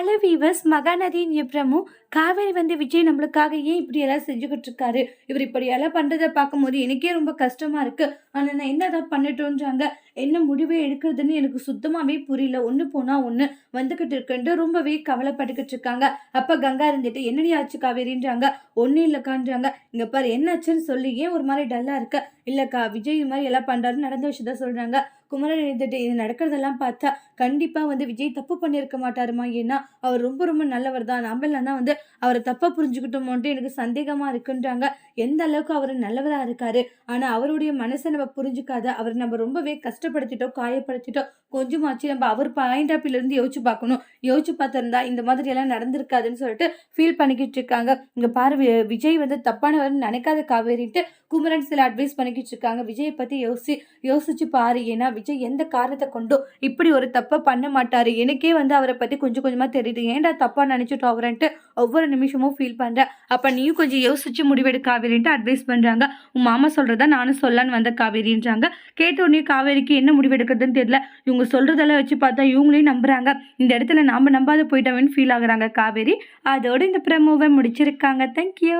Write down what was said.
Hello viewers மகாநதியின் எப்ரமும் காவேரி வந்து விஜய் நம்மளுக்காக ஏன் இப்படி எல்லாம் செஞ்சுக்கிட்டு இருக்காரு இவர் இப்படி எல்லாம் பார்க்கும்போது எனக்கே ரொம்ப கஷ்டமாக இருக்குது ஆனால் நான் என்னதான் பண்ணிட்டோன்றாங்க என்ன முடிவே எடுக்கிறதுன்னு எனக்கு சுத்தமாகவே புரியல. ஒன்று போனால் ஒன்று வந்துக்கிட்டு இருக்குன்ட்டு ரொம்பவே கவலைப்பட்டுக்கிட்டு இருக்காங்க. அப்போ கங்கா இருந்துட்டு என்னடி ஆச்சு காவேரின்றாங்க? ஒன்றும் இல்லைக்கான்றாங்க. இங்கே பாரு என்னாச்சுன்னு சொல்லி ஏன் ஒரு மாதிரி டல்லாக இருக்க? இல்லைக்கா விஜய் இது மாதிரி எல்லாம் பண்ணுறாருன்னு நடந்த விஷயத்த சொல்கிறாங்க குமரன் இருந்துட்டு இது நடக்கிறதெல்லாம் பார்த்தா கண்டிப்பாக வந்து விஜய் தப்பு பண்ணியிருக்க மாட்டாருமா? ஏன்னா அவர் ரொம்ப ரொம்ப நல்லவர் தான். நம்மளாம் தான் வந்து அவரை தப்பாக புரிஞ்சுக்கிட்டோமோன்ட்டு எனக்கு சந்தேகமாக இருக்குன்றாங்க. எந்த அளவுக்கு அவர் நல்லவராக இருக்காரு? ஆனால் அவருடைய மனசை நம்ம புரிஞ்சுக்காத அவர் நம்ம ரொம்பவே கஷ்டப்படுத்திட்டோம் காயப்படுத்திட்டோம் கொஞ்சமாச்சு நம்ம அவர் பாயிண்ட் ஆஃப் இருந்து யோசிச்சு பார்க்கணும். யோசிச்சு பார்த்துருந்தா இந்த மாதிரி எல்லாம் நடந்திருக்காதுன்னு சொல்லிட்டு ஃபீல் பண்ணிக்கிட்டு இருக்காங்க. இங்கே பாரு வி- விஜய் வந்து தப்பானவர்னு நினைக்காத காவேரின்ட்டு குமரன் சில அட்வைஸ் பண்ணிக்கிட்டு இருக்காங்க. விஜயை பற்றி யோசி யோசிச்சு பாரு. ஏன்னா விஜய் எந்த காரணத்தை கொண்டும் இப்படி ஒரு தப்பை பண்ண மாட்டார்? எனக்கே வந்து அவரை பற்றி கொஞ்சம் கொஞ்சமாக தெரியுது. ஏன்டா தப்பாக நினச்சிட்டு அவரன்ட்டு ஒவ்வொரு நிமிஷமும் ஃபீல் பண்ணுறேன் அப்போ நீயும் கொஞ்சம் யோசிச்சு முடிவெடு காவேரின்ட்டு அட்வைஸ் பண்ணுறாங்க உன் மாமா சொல்கிறதா நானும் சொல்லலான்னு வந்த காவேரின்றாங்க. கேட்ட உடனே காவேரிக்கு என்ன முடிவெடுக்கிறதுன்னு தெரியல. இவங்க சொல்கிறதெல்லாம் வச்சு பார்த்தா இவங்களையும் நம்புகிறாங்க இந்த இடத்துல நாம் நம்பாத போயிட்டோம்னு ஃபீல் ஆகுறாங்க காவேரி. அதோட இந்த ப்ரமோவை முடிச்சிருக்காங்க. தேங்க்யூ